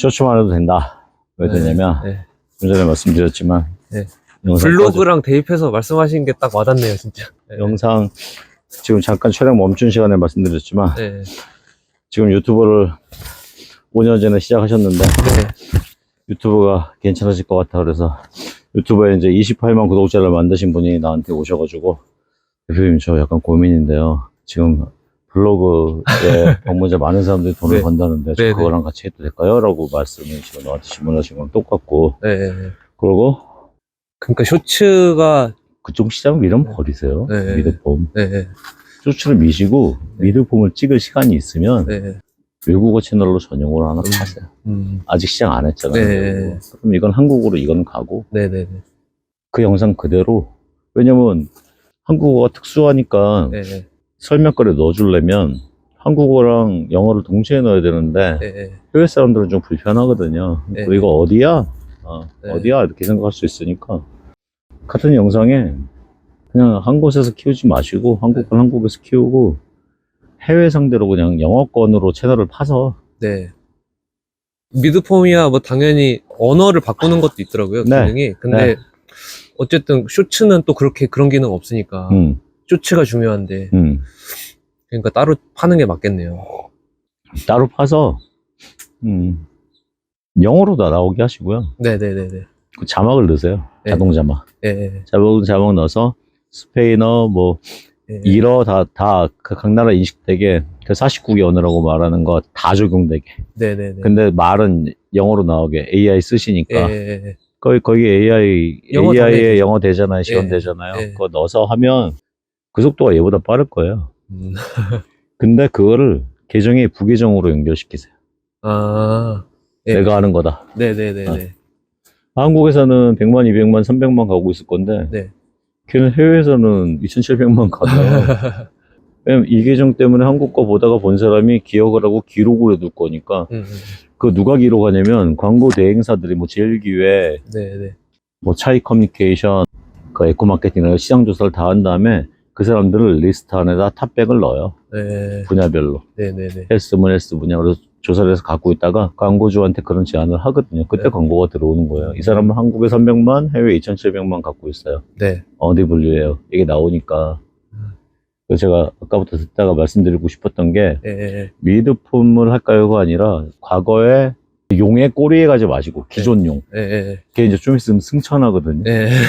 쇼츠만 해도 된다. 왜 네, 되냐면, 네. 좀 전에 말씀드렸지만, 네. 영상 블로그랑 대입해서 말씀하신 게 딱 와닿네요, 진짜. 네. 영상, 지금 잠깐 촬영 멈춘 시간에 말씀드렸지만, 네. 지금 유튜브를 5년 전에 시작하셨는데, 네. 유튜브가 괜찮아질 것 같아. 그래서 유튜브에 이제 28만 구독자를 만드신 분이 나한테 오셔가지고, 대표님 저 약간 고민인데요. 지금 블로그에 방문자 많은 사람들이 돈을 네. 번다는데, 저 네, 네. 그거랑 같이 해도 될까요? 라고 말씀을 지금 나한테 질문하신 건 똑같고, 네. 그리고 그러니까 쇼츠가 그쪽 시장 밀은 버리세요. 네. 미드폼. 네. 쇼츠를 미시고 미드폼을 찍을 시간이 있으면 네. 외국어 채널로 전용으로 하나 파세요. 음. 아직 시장 안 했잖아요. 네. 그럼 이건 한국어로 이건 가고 네, 네, 그 영상 그대로 왜냐면 한국어가 특수하니까 네. 네. 설명글에 넣어주려면 한국어랑 영어를 동시에 넣어야 되는데 네. 네. 해외 사람들은 좀 불편하거든요. 네. 이거 어디야? 어, 네. 어디야? 이렇게 생각할 수 있으니까 같은 영상에 그냥 한 곳에서 키우지 마시고 한국은 네. 한국에서 키우고 해외 상대로 그냥 영어권으로 채널을 파서 네. 미드폼이야 뭐 당연히 언어를 바꾸는 것도 있더라고요 네. 기능이 근데 네. 어쨌든 쇼츠는 또 그렇게 그런 기능 없으니까 음, 쇼츠가 중요한데 음. 그러니까 따로 파는 게 맞겠네요 따로 파서 음, 영어로 다 나오게 하시고요. 네네네네 그 자막을 넣으세요. 네. 자동 자막. 네. 자동 자막 넣어서 스페인어 뭐 네. 일어 다다각 나라 인식되게 그 49개 언어라고 말하는 거 다 적용되게. 네네네 근데 말은 영어로 나오게 AI 쓰시니까 네. 거의 거의 AI 영어 AI에 영어 되잖아요, 시간 예, 되잖아요. 예. 그거 넣어서 하면 그 속도가 얘보다 빠를 거예요. 음. 근데 그거를 계정에 부계정으로 연결시키세요. 아 예. 내가 하는 거다. 네네 네 네 한국에서는 100만, 200만, 300만 가고 있을 건데 네. 걔는 해외에서는 2,700만 가요. 왜냐면 이 계정 때문에 한국 거 보다가 본 사람이 기억을 하고 기록을 해둘 거니까 음, 음. 그 누가 기록하냐면 광고 대행사들이 뭐 제일기회, 네 네 뭐 차이 커뮤니케이션, 그 에코 마케팅이나 시장 조사를 다 한 다음에 그 사람들을 리스트 안에다 탑백을 넣어요. 네. 분야별로. 네네네 헬스면 헬스 분야. 그래서 조사를 해서 갖고 있다가 광고주한테 그런 제안을 하거든요. 그때 네. 광고가 들어오는 거예요. 이 사람은 한국에 300만, 해외 2,700만 갖고 있어요. 네 어디 분류예요? 이게 나오니까. 음. 그래서 제가 아까부터 듣다가 말씀드리고 싶었던 게 네. 미드폼을 할까요가 아니라 과거에 용의 꼬리에 가지 마시고 기존 용. 네. 걔 이제 좀 있으면 승천하거든요. 네.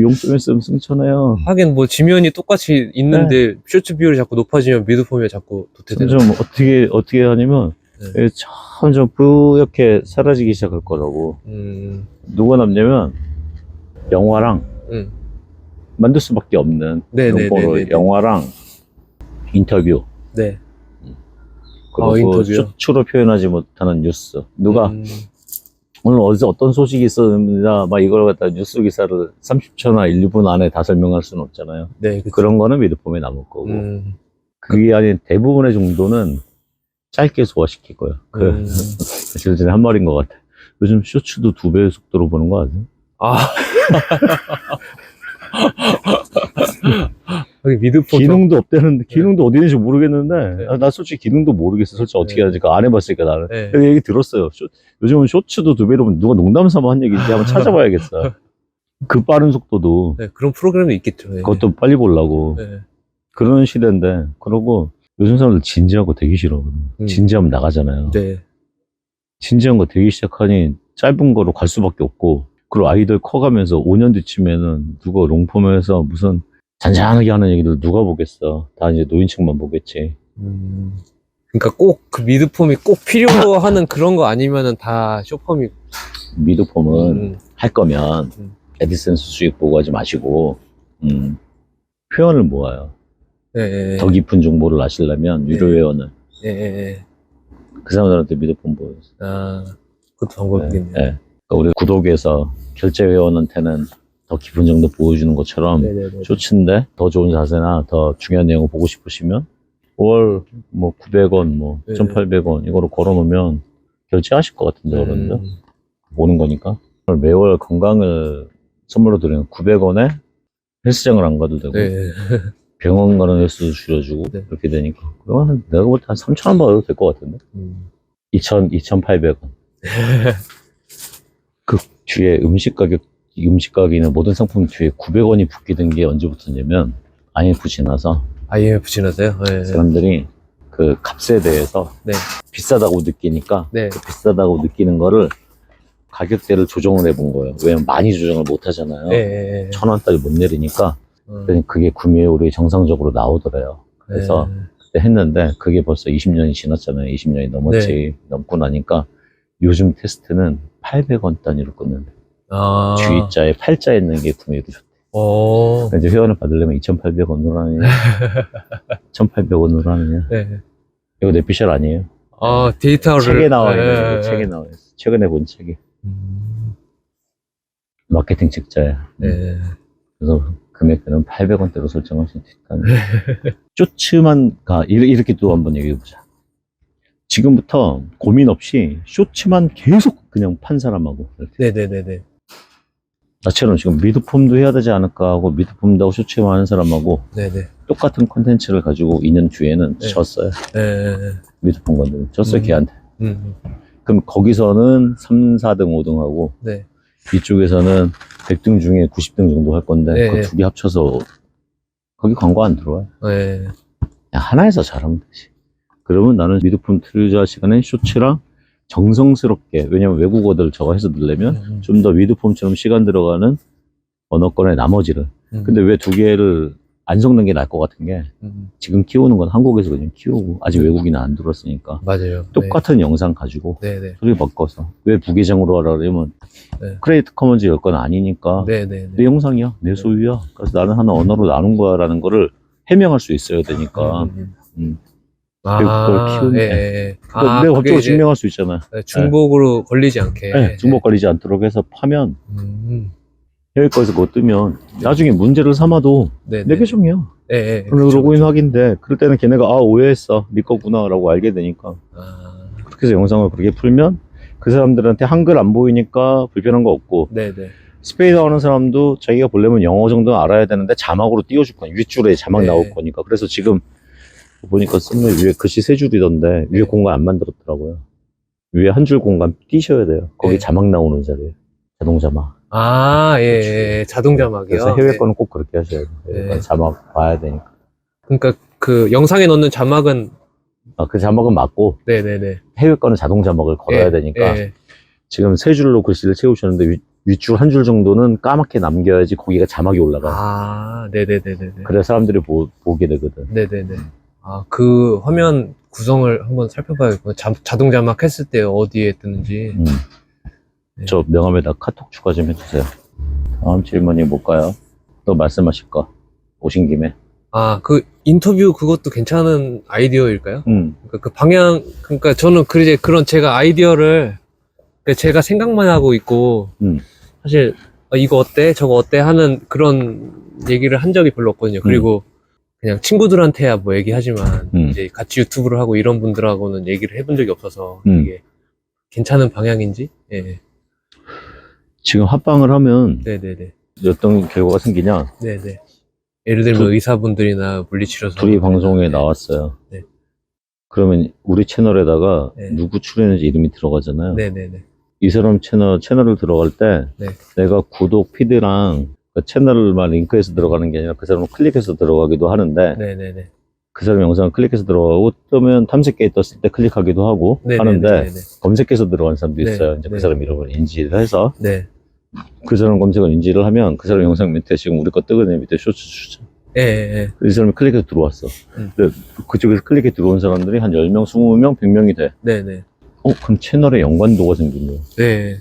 용좀 있으면 승천해요. 하긴 뭐 지면이 똑같이 있는데 쇼츠 비율이 자꾸 높아지면 미드폼이 자꾸 도태되는 점점 어떻게 어떻게 하냐면 네. 점점 뿌옇게 사라지기 시작할 거라고. 음, 누가 남냐면 영화랑 음. 만들 수밖에 없는 네네네네. 용어로 영화랑 인터뷰 네. 그리고 어, 인터뷰요? 쇼츠로 표현하지 못하는 뉴스. 누가 음, 오늘 어디서 어떤 소식이 있었습니다. 막 이걸 갖다 뉴스 기사를 30초나 1분 안에 다 설명할 수는 없잖아요. 네, 그쵸. 그런 거는 미드폼에 남을 거고. 음, 그게 아닌 대부분의 정도는 짧게 소화시킬 거예요. 그, 음. 며칠 전에 한 말인 것 같아. 요즘 쇼츠도 두 배의 속도로 보는 거 아세요? 아. 여기 미드폼. 기능도 없대는데, 기능도 어디 있는지 모르겠는데, 네. 아, 나 솔직히 기능도 모르겠어. 솔직히 어떻게 네. 하는지. 그거 안 해봤으니까 나는. 네. 그 얘기 들었어요. 쇼- 요즘은 쇼츠도 두 배로 누가 농담 삼아 한 얘기인지 한번 찾아봐야겠어. 그 빠른 속도도 네, 그런 프로그램도 있겠죠. 네. 그것도 빨리 보려고. 네. 그런 시대인데, 그러고 요즘 사람들 진지하고 되게 싫어하거든. 음. 진지하면 나가잖아요. 네. 진지한 거 되기 시작하니 짧은 거로 갈 수밖에 없고, 그리고 아이들 커가면서 5년 뒤쯤에는 누가 롱폼에서 무슨 잔잔하게 하는 얘기들 누가 보겠어. 다 이제 노인층만 보겠지. 음. 그러니까 꼭 그 미드폼이 꼭 필요하는 그런 거 아니면은 다 쇼폼이. 미드폼은 음, 할 거면 음. 에디센스 수익 보고 하지 마시고, 음, 표현을 모아요. 네, 네, 더 깊은 정보를 아시려면 유료 네. 회원을 네, 네, 네. 그 사람들한테 미드폼 보여요. 아, 그것도 방법이겠네요. 네. 그러니까 우리 구독에서 결제 회원한테는 더 깊은 정도 보여주는 것처럼 네, 네, 네. 쇼츠인데 더 좋은 자세나 더 중요한 내용을 보고 싶으시면 월뭐 900원, 뭐 네. 1,800원 이거로 걸어놓으면 결제하실 것 같은데 음, 보는 거니까 매월 건강을 선물로 드리는 900원에 헬스장을 안 가도 되고 네. 병원 가는 횟수도 줄여주고 네. 그렇게 되니까 한 내가 볼 때 한 3,000원 받아도 될 것 같은데 음. 2,000, 2,800원. 그 뒤에 음식 가격, 음식 가격이나 모든 상품 뒤에 900원이 붙게 게 언제부터냐면 IMF 지나서 IMF 지나세요? 네. 사람들이 그 값에 대해서 네. 비싸다고 느끼니까 네. 그 비싸다고 느끼는 거를 가격대를 조정을 해본 거예요. 왜냐면 많이 조정을 못 하잖아요. 네. 네. 천 원짜리 못 내리니까 어, 그래서 그게 구매율이 정상적으로 나오더래요. 그래서 네. 그때 했는데 그게 벌써 20년이 지났잖아요. 20년이 넘었지. 네. 넘고 나니까 요즘 테스트는 800원 단위로 끊는데 아. G자에 8자 있는 게 구매율이 좋대. 어. 이제 회원을 받으려면 2,800원으로 하느냐 1,800원으로 하느냐 네. 이거 내 피셜 아니에요. 아, 데이터를. 책에 나와 네. 있는 거 책에 나와 있어. 최근에 본 책이 음, 마케팅 책자야. 네. 그래서 금액대는 800원대로 설정할 수 있다는. 쇼츠만 가 이렇게 이렇게 또 한번 얘기해 보자. 지금부터 고민 없이 쇼츠만 계속 그냥 판 사람하고. 네네네네. 나처럼 지금 미드폼도 해야 되지 않을까 하고 미드폼도 하고 쇼츠만 하는 사람하고 네네. 똑같은 컨텐츠를 가지고 2년 뒤에는 네. 졌어요. 네. 미드폼 건들 졌어요 음. 걔한테. 음, 그럼 거기서는 3, 4등, 5등 하고 네. 이쪽에서는 100등 중에 90등 정도 할 건데 네. 그두 개 합쳐서 거기 광고 안 들어와요. 네. 그냥 하나에서 잘하면 되지. 그러면 나는 미드품 투자 시간에 쇼츠랑 정성스럽게 왜냐면 외국어들 저거 해서 들려면 음, 좀더 미드폼처럼 시간 들어가는 언어권의 나머지를 음, 근데 왜 두 개를 안 섞는 게 나을 것 같은 게 음, 지금 키우는 건 한국에서 그냥 키우고 아직 외국인은 안 들어왔으니까 맞아요. 똑같은 영상 가지고 네. 네네. 소리 바꿔서 왜 부계정으로 하라 그러면 네. 크레이트 커먼즈 열 건 아니니까 네네네. 내 영상이야 내 소유야 그래서 나는 하나 언어로 나눈 거야라는 거를 해명할 수 있어야 되니까 음, 음. 아, 그걸 키우네. 예, 예. 아, 내가 법적으로 증명할 수 있잖아 중복으로 걸리지 않게. 네, 중복 걸리지 않도록 해서 파면 음, 해외 거에서 그거 뜨면 나중에 문제를 삼아도 네네. 내 계정이야 예, 예. 그럼 그쵸, 로그인 그쵸. 확인돼 그럴 때는 걔네가 아 오해했어 네 거구나 라고 알게 되니까 아, 그렇게 해서 영상을 그렇게 풀면 그 사람들한테 한글 안 보이니까 불편한 거 없고 네 네. 스페인어 하는 사람도 자기가 보려면 영어 정도는 알아야 되는데 자막으로 띄워줄 거야 윗줄에 자막 네. 나올 거니까 그래서 지금 보니까 썸네 위에 글씨 세 줄이던데 위에 네. 공간 안 만들었더라고요 위에 한 줄 공간 띄셔야 돼요 거기 네. 자막 나오는 자리에 자동 자막 아, 예, 예. 자동 자막이요. 그래서 해외 네. 거는 꼭 그렇게 하셔야 돼요 네. 자막 봐야 되니까 그러니까 그 영상에 넣는 자막은 아, 그 자막은 맞고 네네네. 해외 거는 자동 자막을 걸어야 예, 되니까 예. 지금 세 줄로 글씨를 채우셨는데 윗, 윗줄 한 줄 정도는 까맣게 남겨야지 거기가 자막이 올라가 아, 네네네네. 그래야 사람들이 보, 보게 되거든 네네네. 아, 그 화면 구성을 한번 살펴봐야겠구나. 자, 자동 자막 했을 때 어디에 뜨는지. 음. 네. 저 명함에다 카톡 추가 좀 해주세요. 다음 질문이 뭘까요? 또 말씀하실 거 오신 김에. 아, 그 인터뷰 그것도 괜찮은 아이디어일까요? 음, 그러니까 그 방향, 그러니까 저는 그 이제 그런 제가 아이디어를 그러니까 제가 생각만 하고 있고 음. 사실 어, 이거 어때? 저거 어때? 하는 그런 얘기를 한 적이 별로 없거든요. 그리고 그냥 친구들한테야 뭐 얘기하지만 음. 이제 같이 유튜브를 하고 이런 분들하고는 얘기를 해본 적이 없어서 음. 이게 괜찮은 방향인지? 예. 지금 합방을 하면 네네네. 어떤 결과가 생기냐? 네네. 예를 들면 두- 의사분들이나 물리치료사 둘이 방송에 나왔어요. 네. 그러면 우리 채널에다가 네. 누구 출연인지 이름이 들어가잖아요. 네네네. 이 사람 채널, 채널을 들어갈 때 네. 내가 구독 피드랑 그 채널만 링크해서 들어가는 게 아니라 그 사람을 클릭해서 들어가기도 하는데 네네네. 그 사람 영상을 클릭해서 들어가고 뜨면 탐색기에 떴을 때 클릭하기도 하고 하는데 네네네. 검색해서 들어간 사람도 네, 있어요. 이제 그 네. 사람 이름을 인지를 해서 네. 그 사람 검색을 인지를 하면 그 사람 영상 밑에 지금 우리 거 뜨거든요. 밑에 쇼츠 추천. 예, 예, 이 사람이 클릭해서 들어왔어. 음. 근데 그쪽에서 클릭해 들어온 사람들이 한 10명, 20명, 100명이 돼. 네네. 어, 그럼 채널에 연관도가 생긴 거야. 네.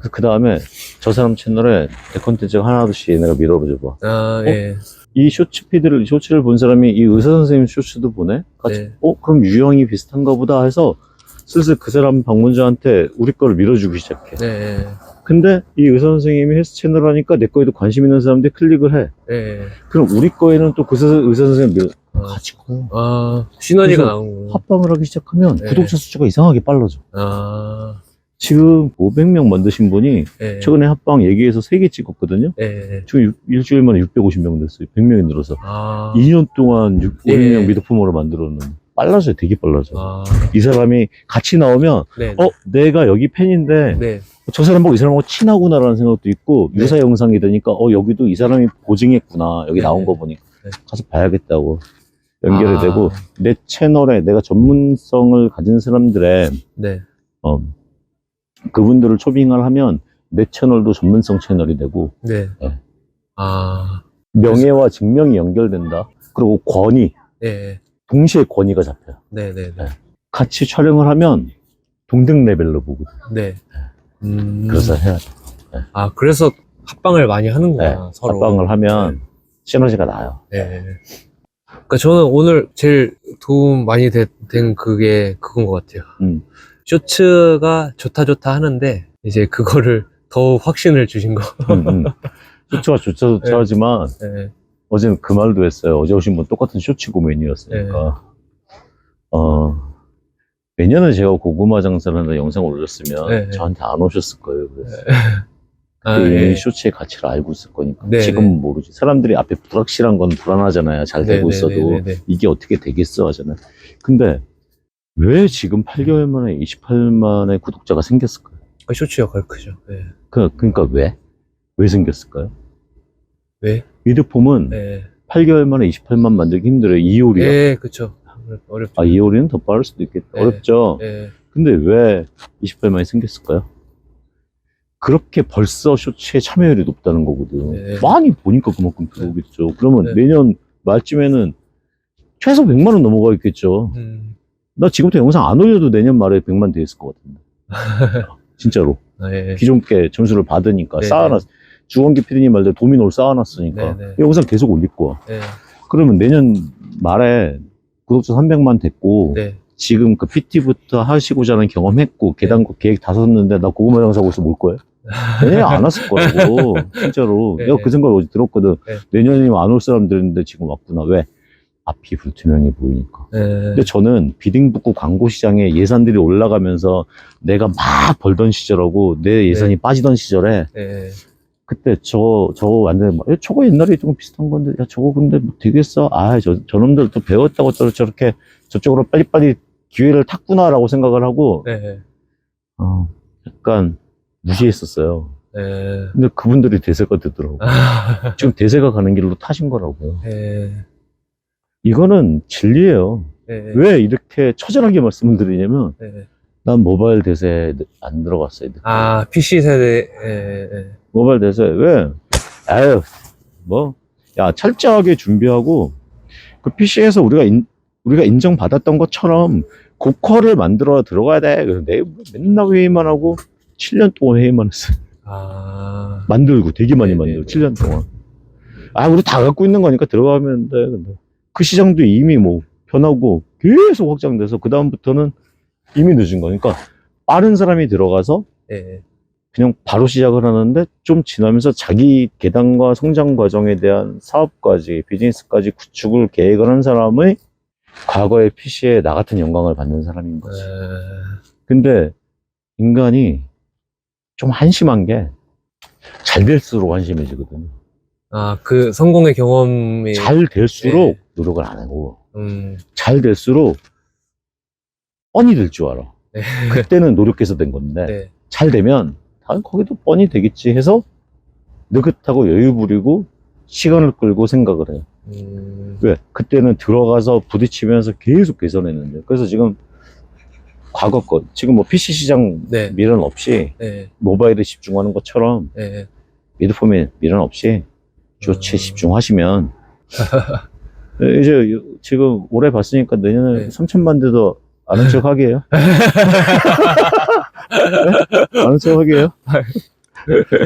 그래서 그 다음에 저 사람 채널에 내 컨텐츠가 하나둘씩 내가 밀어줘 봐. 아, 예. 이 쇼츠 피드를, 쇼츠를 본 사람이 이 의사 선생님 쇼츠도 보네? 같이, 네. 어, 그럼 유형이 비슷한가 보다 해서 슬슬 그 사람 방문자한테 우리 거를 밀어주기 시작해. 네. 근데 이 의사 선생님이 헬스 채널 하니까 내 거에도 관심 있는 사람들이 클릭을 해. 예. 그럼 우리 거에는 또 그 의사 선생님 밀, 아, 같이 커요. 아, 시너지가 나오는구나. 합방을 하기 시작하면 네. 구독자 숫자가 이상하게 빨라져. 아, 지금 500명 만드신 분이 예. 최근에 합방 얘기해서 3개 찍었거든요. 예. 지금 육- 일주일 만에 650명 됐어요. 100명이 늘어서. 아, 2년 동안 6, 예. 500명 미드폼으로 만들었는데. 빨라져요. 되게 빨라져. 아, 이 사람이 같이 나오면 네. 어 내가 여기 팬인데 네. 저 사람하고 이 사람하고 친하구나라는 생각도 있고 네. 유사 영상이 되니까 어 여기도 이 사람이 보증했구나 여기 네. 나온 거 보니까 네. 가서 봐야겠다고 연결이 아. 되고 내 채널에 내가 전문성을 가진 사람들의 네. 어, 그분들을 초빙을 하면 내 채널도 전문성 채널이 되고 네. 네. 아, 명예와 증명이 연결된다 그리고 권위 네. 동시에 권위가 잡혀요 네. 네. 네. 같이 촬영을 하면 동등 레벨로 보거든 네. 음. 그래서 해야 돼 아, 그래서 합방을 많이 하는구나, 네, 서로. 합방을 하면 시너지가 나요 네. 그러니까 저는 오늘 제일 도움 많이 되- 된 그게 그건 것 같아요. 음. 쇼츠가 좋다 좋다 하는데 이제 그거를 더 확신을 주신 거. 음, 음. 쇼츠가 좋죠, 좋죠 네. 하지만 네. 어제는 그 말도 했어요. 어제 오신 분 똑같은 쇼츠 고민이었으니까. 어, 내년에 제가 고구마 장사를 하는 영상을 올렸으면 네. 저한테 안 오셨을 거예요. 그래서 아, 그때 이미 예. 쇼츠의 가치를 알고 있을 거니까. 네, 지금은 모르지. 사람들이 앞에 불확실한 건 불안하잖아요. 잘 네, 되고 네, 있어도 네, 네, 네. 이게 어떻게 되겠어 하잖아요. 근데 왜 지금 8개월 만에 28만의 구독자가 생겼을까요? 그 쇼츠 역할 크죠. 네. 그, 그러니까 왜? 왜 생겼을까요? 왜? 미드폼은 네. 8개월 만에 28만 만들기 힘들어요. 이효리야. 네, 그쵸. 어렵죠. 아, 이효리는 더 빠를 수도 있겠다. 네. 어렵죠? 네. 근데 왜 28만이 생겼을까요? 그렇게 벌써 쇼츠의 참여율이 높다는 거거든. 네. 많이 보니까 그만큼 들어오겠죠. 그러면 네. 내년 말쯤에는 최소 100만은 넘어가 있겠죠. 음. 나 지금부터 영상 안 올려도 내년 말에 100만 돼 있을 것 같은데. 진짜로. 네. 기존 게 점수를 받으니까 네, 쌓아놨, 주원기 PD님 말대로 도미노를 쌓아놨으니까. 네, 네. 영상 계속 올릴 거야. 네. 그러면 내년 말에 구독자 300만 됐고, 네. 지금 그 PT부터 하시고자 하는 경험했고, 계단 계획 다 썼는데, 나 고구마 영상 올서 뭘 거야? 내년에 안 왔을 거라고. 진짜로. 네, 내가 네. 그 생각 어제 들었거든. 네. 내년이면 안 올 사람들인데 지금 왔구나. 왜? 앞이 불투명해 보이니까. 네. 근데 저는 비딩 붙고 광고 시장에 예산들이 올라가면서 내가 막 벌던 시절하고 내 예산이 빠지던 시절에 네. 그때 저, 저거 완전, 막, 야, 저거 옛날에 좀 비슷한 건데, 야, 저거 근데 뭐 되겠어? 아, 저, 저놈들 또 배웠다고 저, 저렇게 저쪽으로 빨리빨리 기회를 탔구나라고 생각을 하고, 네. 어, 약간 무시했었어요. 네. 근데 그분들이 대세가 되더라고. 아, 지금 대세가 가는 길로 타신 거라고요. 네. 이거는 진리예요. 네. 왜 이렇게 처절하게 말씀을 드리냐면, 네. 난 모바일 대세에 안 들어갔어요. 아, PC 세대, 예, 예. 모바일 대세 왜? 아유 뭐야 철저하게 준비하고 그 PC에서 우리가 인, 우리가 인정받았던 것처럼 고퀄을 만들어 들어가야 돼. 그래서 내 맨날 회의만 하고 7년 동안 회의만 했어. 아, 만들고 되게 많이 네, 만들고 네, 네. 7년 동안. 아 우리 다 갖고 있는 거니까 들어가면 돼. 근데 그 시장도 이미 뭐 변하고 계속 확장돼서 그 다음부터는 이미 늦은 거니까 빠른 사람이 들어가서 예, 그냥 바로 시작을 하는데 좀 지나면서 자기 계단과 성장 과정에 대한 사업까지 비즈니스까지 구축을 계획을 한 사람의 과거의 PC에 나 같은 영광을 받는 사람인 예. 거지. 근데 인간이 좀 한심한 게 잘 될수록 한심해지거든요. 아, 그 성공의 경험이. 잘 될수록 네. 노력을 안 하고 음, 잘 될수록 뻔히 될 줄 알아. 네. 그때는 노력해서 된 건데 네. 잘 되면 다 거기도 뻔히 되겠지 해서 느긋하고 여유 부리고 시간을 끌고 생각을 해요. 음, 왜? 그때는 들어가서 부딪히면서 계속 개선했는데. 그래서 지금 과거 것, 지금 뭐 PC 시장 네. 미련 없이 네. 모바일에 집중하는 것처럼 네. 미드폼에 미련 없이 음. 집중하시면 이제 지금 올해 봤으니까 내년에 네. 3천만 대도 아는 척 하게 해요. 네? 아는 척 하게 해요.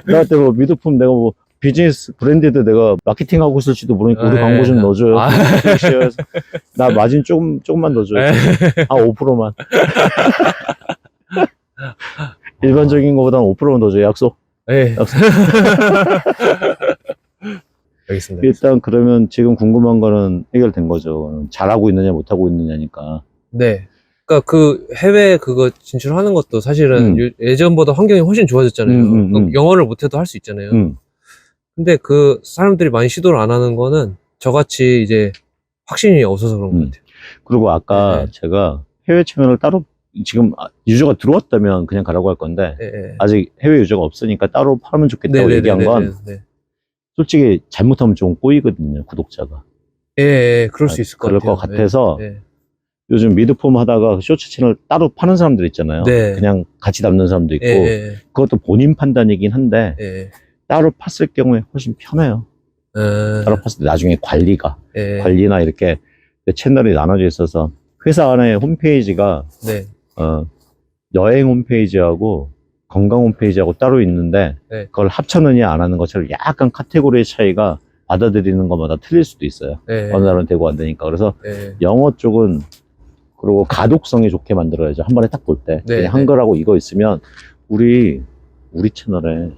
나한테 뭐 미드폼 내가 뭐 비즈니스 브랜드에도 내가 마케팅 하고 있을지도 모르니까 우리 네. 광고 좀 넣어줘요. 아. 나 마진 조금 조금만 넣어줘요. 네. 한 5%만. 일반적인 것보다 5%만 넣어줘요. 약속. 네. 알겠습니다. 일단 그러면 지금 궁금한 거는 해결된 거죠. 잘하고 있느냐 못하고 있느냐니까. 네. 그러니까 그 해외 그거 진출하는 것도 사실은 음. 요- 예전보다 환경이 훨씬 좋아졌잖아요. 음, 음, 음. 그러니까 영어를 못해도 할 수 있잖아요. 응. 근데 그 사람들이 많이 시도를 안 하는 거는 저같이 이제 확신이 없어서 그런 것 음. 같아요. 그리고 아까 네. 제가 해외 채널을 따로 지금 아, 유저가 들어왔다면 그냥 가라고 할 건데 예, 예. 아직 해외 유저가 없으니까 따로 팔면 좋겠다고 네네네네. 얘기한 건 네. 솔직히 잘못하면 좀 꼬이거든요 구독자가. 예, 예, 그럴 수 아, 있을 것 그럴 같아요. 것 같아서 예, 요즘 미드폼 하다가 쇼츠 채널 따로 파는 사람들 있잖아요. 네. 그냥 같이 담는 사람도 있고 예, 예, 그것도 본인 판단이긴 한데 예, 예. 따로 팠을 경우에 훨씬 편해요. 예, 따로 팠을 때 나중에 관리가 예, 관리나 이렇게 채널이 나눠져 있어서 회사 안에 홈페이지가 네, 어, 여행 홈페이지하고 건강 홈페이지하고 따로 있는데 네. 그걸 합쳐느냐 안 하는 것처럼 약간 카테고리의 차이가 받아들이는 것마다 틀릴 수도 있어요. 예, 어느 날은 되고 안 되니까. 그래서 예, 영어 쪽은 그리고 가독성이 좋게 만들어야죠. 한 번에 딱 볼 때. 네, 그냥 네. 한글하고 이거 있으면 우리 우리 채널에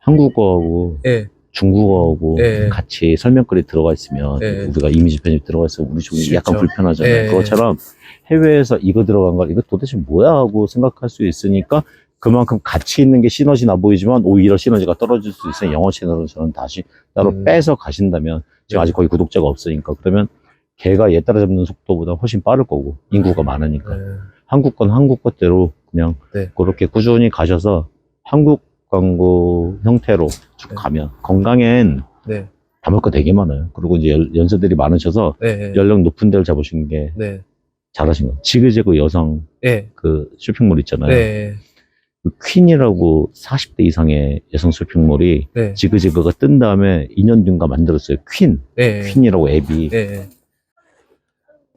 한국어하고 예, 중국어하고 네. 같이 설명글이 들어가 있으면 네. 우리가 이미지 편집 들어가 있으면 우리 쪽이 약간 쉽죠. 불편하잖아요. 네. 그것처럼 해외에서 이거 들어간 걸 이거 도대체 뭐야 하고 생각할 수 있으니까 그만큼 가치 있는 게 시너지 나 보이지만 오히려 시너지가 떨어질 수 있으니 영어 채널은 저는 다시 따로 음. 빼서 가신다면 지금 네. 아직 거의 구독자가 없으니까 그러면 걔가 얘 따라잡는 속도보다 훨씬 빠를 거고 인구가 많으니까 예. 한국 건 한국 것대로 그냥 네. 그렇게 꾸준히 가셔서 한국 광고 형태로 쭉 네. 가면 건강엔 네, 담을 거 되게 많아요. 그리고 이제 연- 연세들이 많으셔서 네, 연령 높은 데를 잡으신 게 네, 잘하신 거. 지그재그 여성 예, 그 쇼핑몰 있잖아요. 네, 그 퀸이라고 40대 이상의 여성 쇼핑몰이 네, 지그재그가 뜬 다음에 2년 뒤인가 만들었어요. 퀸. 네, 퀸이라고 앱이. 네,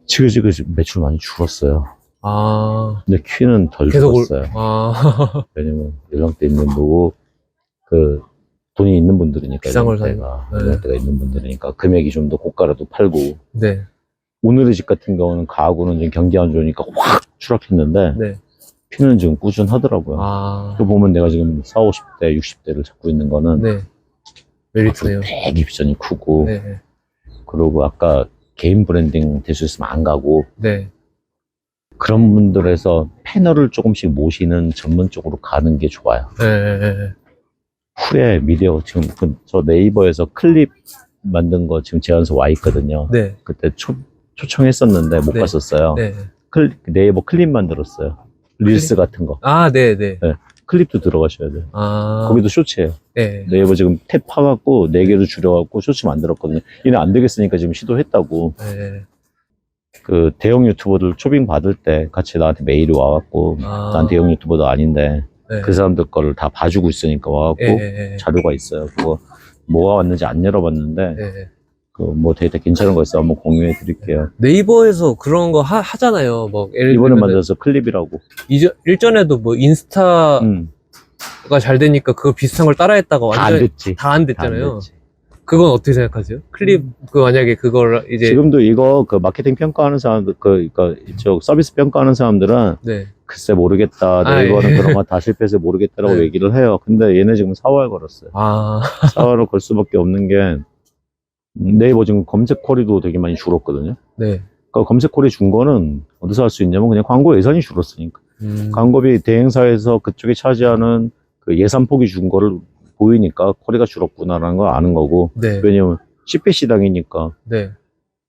지그재그 매출 많이 줄었어요. 아, 근데 퀸은 덜 계속 올, 줄었어요. 아, 왜냐면 연령대 있는 거고 그 돈이 있는 분들이니까 비싼 걸 연령대가 사니까. 네. 연령대가 있는 분들이니까 금액이 좀 더 고가라도 팔고 네, 오늘의 집 같은 경우는 가구는 지금 경기 안 좋으니까 확 추락했는데 네, 피는 지금 꾸준하더라고요. 아, 또 보면 내가 지금 4, 50대, 60대를 잡고 있는 거는 네, 메리트네요. 되게 비전이 크고 네, 그리고 아까 개인 브랜딩 될 수 있으면 안 가고 네, 그런 분들에서 패널을 조금씩 모시는 전문 쪽으로 가는 게 좋아요. 네, 네, 후에 미디어 지금 그 저 네이버에서 클립 만든 거 지금 제안서 와 있거든요. 네, 그때 초, 초청했었는데 못 네. 갔었어요. 네, 클, 네이버 클립 만들었어요. 릴스 같은 거. 아, 네, 네, 클립도 들어가셔야 돼요. 아, 거기도 쇼츠예요. 네, 네이버 지금 탭 파갖고 네 개로 줄여갖고 쇼츠 만들었거든요. 얘네 안 되겠으니까 지금 시도했다고. 네, 그 대형 유튜버들 초빙 받을 때 같이 나한테 메일이 와갖고 아. 난 대형 유튜버도 아닌데 네, 그 사람들 거를 다 봐주고 있으니까 와갖고 예, 예, 예. 자료가 있어요. 그거 뭐가 왔는지 안 열어봤는데 예. 그뭐 데이터 괜찮은 거 있으면 한번 공유해 드릴게요. 네이버에서 그런 거 하, 하잖아요. 뭐 예를 이번에 들면 만들어서 클립이라고. 이전 일전에도 뭐 인스타가 음, 잘 되니까 그거 비슷한 걸 따라했다가 다안 완전 됐지. 다 안 다안 됐잖아요. 됐지. 그건 어떻게 생각하세요? 클립 그 만약에 그걸 이제 지금도 이거 그 마케팅 평가하는 사람들 그, 그 이쪽 서비스 평가하는 사람들은 네, 글쎄 모르겠다. 아, 네이버는 예. 그런 거 다 실패해서 모르겠다라고 네. 얘기를 해요. 근데 얘네 지금 4월 걸었어요. 아, 4월을 걸 수밖에 없는 게 네이버 지금 검색 쿼리도 되게 많이 줄었거든요. 네, 그 검색 쿼리 준 거는 어디서 할 수 있냐면 그냥 광고 예산이 줄었으니까. 음, 광고비 대행사에서 그쪽이 차지하는 그 예산 폭이 준 거를 보이니까 쿼리가 줄었구나라는 걸 아는 거고. 네, 왜냐면 10배 시당이니까 네,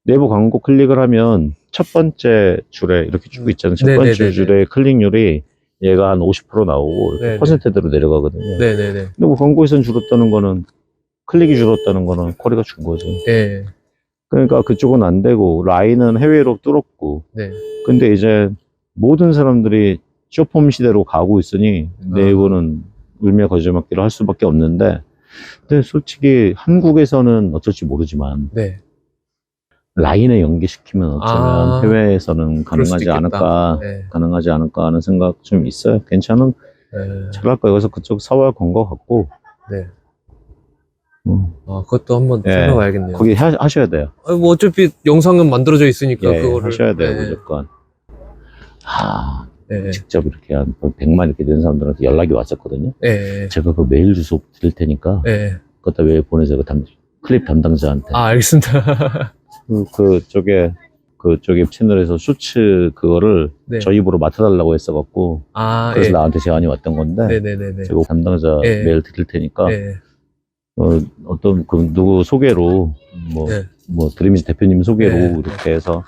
네이버 광고 클릭을 하면 첫 번째 줄에 이렇게 쭉 있잖아요. 첫 네, 번째 네, 네, 줄에 클릭률이 얘가 한 50% 나오고 이렇게 네, 네. 퍼센트대로 내려가거든요. 네, 네, 네, 근데 뭐 광고 예산 줄었다는 거는 클릭이 줄었다는 거는 쿼리가 준 거죠. 네, 그러니까 그쪽은 안 되고 라인은 해외로 뚫었고 네, 근데 이제 모든 사람들이 쇼폼 시대로 가고 있으니 아. 네이버는 울며 거짓말기를 할 수밖에 없는데 근데 솔직히 한국에서는 어쩔지 모르지만 네, 라인에 연계시키면 어쩌면 아. 해외에서는 가능하지. 않을까 네, 가능하지 않을까 하는 생각 좀 있어요 괜찮은 네, 잘할 거예요 그래서 그쪽 사월 건거 같고 네. 음, 아, 그것도 한번 예. 생각해봐야겠네요. 거기 하, 하셔야 돼요 아, 뭐 어차피 영상은 만들어져 있으니까 예, 그거를 하셔야 돼요 네, 무조건 하 네, 직접 이렇게 한 100만 이렇게 된 사람들한테 연락이 왔었거든요 네, 제가 그 메일 주소 드릴 테니까 네. 그것다 왜 보내세요 그 담, 클립 담당자한테 아, 알겠습니다. 그, 그 쪽에 그쪽에 채널에서 쇼츠 그거를 네. 저희 입으로 맡아달라고 했어갖고 아, 그래서 예. 나한테 제안이 왔던 건데 네네네네. 제가 담당자 예. 메일 드릴 테니까 네. 어, 어떤 그 누구 소개로 뭐, 네. 뭐 드림즈 대표님 소개로 네. 이렇게 해서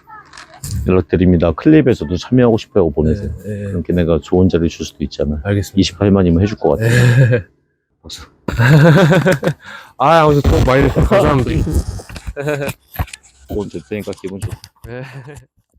연락드립니다. 클립에서도 참여하고 싶어요. 보내세요. 네, 네. 그럼 걔네가 좋은 자리 줄 수도 있잖아요. 알겠습니다. 28만이면 해줄 것 같아요. 네. 박수. 아, 오늘 돈 많이 내서 감사합니다. 돈줄 테니까 기분 좋아. 네.